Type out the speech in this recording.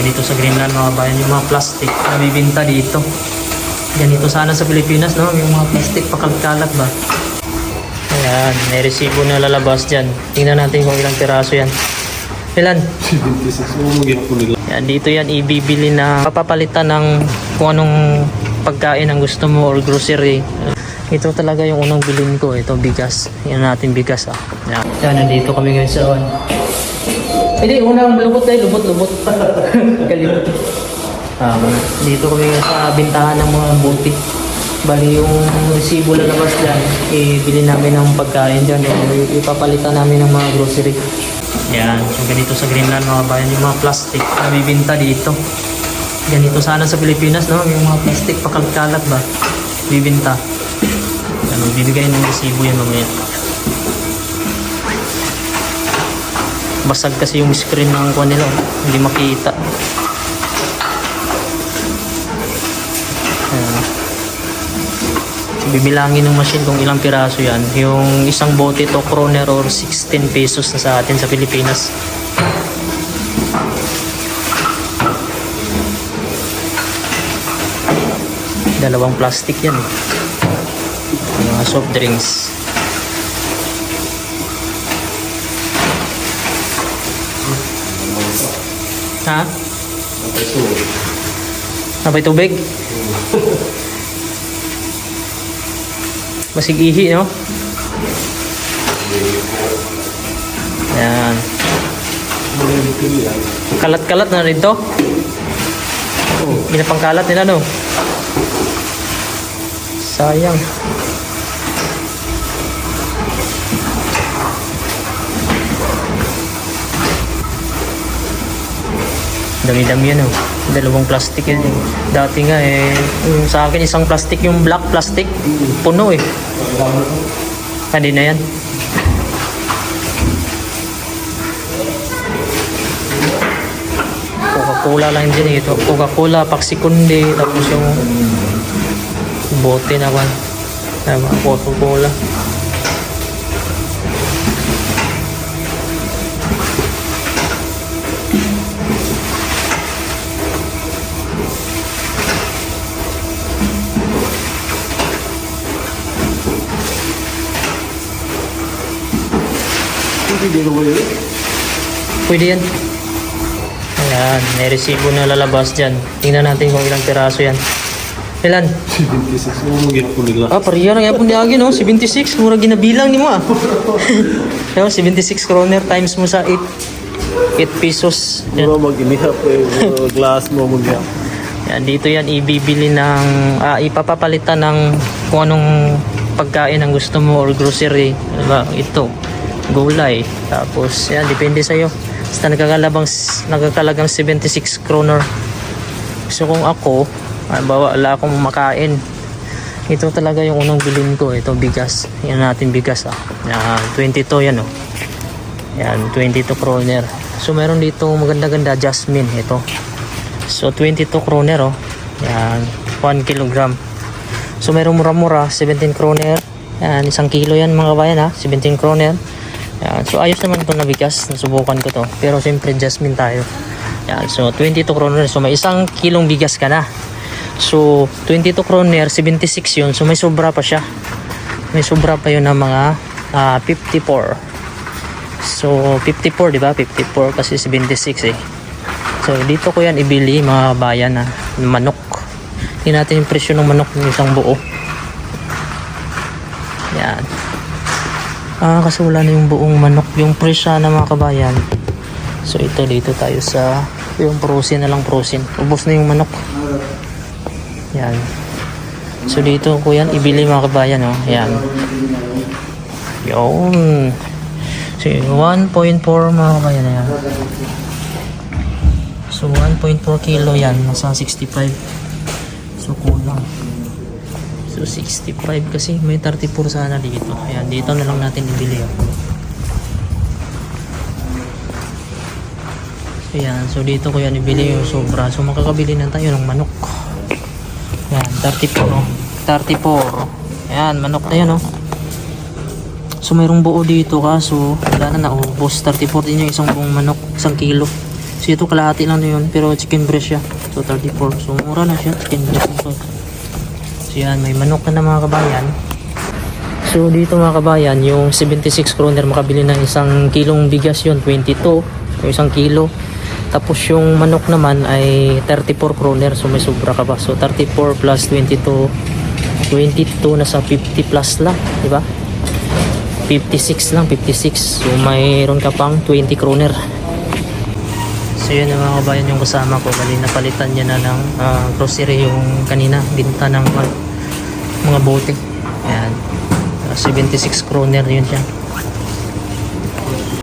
ganito sa Greenland mga bayan, yung mga plastic na bibinta dito. Ganito sana sa Pilipinas, no? Yung mga plastic pakalkalat ba? Ayan, may resibo na lalabas dyan. Tingnan natin kung ilang piraso yan. Ilan? 26 mo magyapon nila. Yan, dito yan ibibili na papapalitan ng kung anong pagkain ang gusto mo or grocery. Ito talaga yung unang bilhin ko. Ito, bigas. Yan natin bigas ah. Yan, yan nandito kami ngayon sa on. Hindi, unang lubot tayo. Lubot, lubot. Kalimut. Ah, dito kami sa bintahan ng mga buti. Bali yung resibo lalabas dyan, ibili namin ng pagkain dyan. o Ipapalitan namin ng mga grocery. Yan, so ganito sa Greenland mga bayan, yung mga plastic na bibinta dito. Ganito sana sa Pilipinas, no? Yung mga plastic pakalkalat ba? Bibinta. Ano, bibigay ng resibo yan mamaya. Basag kasi yung screen ng kuha nila, oh. hindi makita. Ayan. Bibilangin ng machine kung ilang piraso yan. Yung isang bote to kroner or 16 pesos na sa atin sa Pilipinas. Dalawang plastic yan. eh. Mga soft drinks. Ha? Napay tubig? Masigihi, no? Yan. Kalat-kalat na rin to. Binapangkalat nila, no? Sayang. Dami-dami yan, oh. Dalawang plastic yan. eh. Dati nga, eh, yung sa akin isang plastic, yung black plastic, puno eh. Hindi na yan. Coca-Cola lang din eh. Ito, Coca-Cola, Paksikundi, tapos yung bote naman. Tama, Coca-Cola. Hindi ko yun? Pwede yan. Ayan, may resibo na lalabas dyan. Tingnan natin kung ilang piraso yan. Ilan? 26 mo magyapon nila. Ah, pariya lang yapon niya no? 76, mura ginabilang ni mo ah. Yo, 76 kroner times mo sa 8 8 pesos. Yan. Mura mag-inihap eh. Mura glass mo magyap. Yan, dito yan ibibili ng ah, ipapapalitan ng kung anong pagkain ang gusto mo or grocery. Diba? Ito, gulay. Tapos, yan, depende sa'yo. Basta nagkakalabang, nagkakalagang 76 kroner. Gusto kong ako, bawa wala akong makain. Ito talaga yung unang bilhin ko. Ito, bigas. Yan natin bigas ah. Yan, 22 yan oh. Yan, 22 kroner. So, meron dito maganda-ganda jasmine. Ito. So 22 kroner oh. Yan, 1 kilogram. So merong mura-mura, 17 kroner. Yan, isang kilo yan mga bayan ha, 17 kroner. Yan, so ayos naman ito na bigas, nasubukan ko to. Pero siyempre jasmine tayo. Yan, so 22 kroner. So may isang kilong bigas ka na. So 22 kroner, 76 yun. So may sobra pa siya. May sobra pa yun ng mga ah, 54. So 54 di ba? 54 kasi 76 eh. So dito ko yan ibili mga bayan na manok. Tingnan natin yung presyo ng manok ng isang buo. Yan. Ah, kasi wala na yung buong manok. Yung presyo na mga kabayan. So ito dito tayo sa yung prosin na lang prosin. Ubos na yung manok. Yan. So dito ko yan ibili mga kabayan oh. Yan. Yun. So 1.4 mga kabayan na yan. So 1.4 kilo yan, nasa 65. So kulang. So 65 kasi may 34 sana dito. Ayan, dito na lang natin ibili. Oh. Ayan, so dito ko yan ibili yung sobra. So makakabili na tayo ng manok. Ayan, 34. Oh. 34. Ayan, manok na yan oh. So mayroong buo dito kaso wala na naubos. 34 din yung isang buong manok, isang kilo. So ito kalahati lang yun, pero chicken breast siya. So 34. So mura na siya, chicken breast. So, so yan, may manok ka na mga kabayan. So dito mga kabayan, yung 76 kroner makabili ng isang kilong bigas yun, 22, yung isang kilo. Tapos yung manok naman ay 34 kroner, so may sobra ka pa. So 34 plus 22, 22 na sa 50 plus lang, di ba? 56 lang, 56. So mayroon ka pang 20 kroner. So yun mga kabayan yung kasama ko. Bali napalitan niya na ng ah, grocery yung kanina. Binta ng mga, mga bote. Ayan. Ah, 76 kroner yun siya.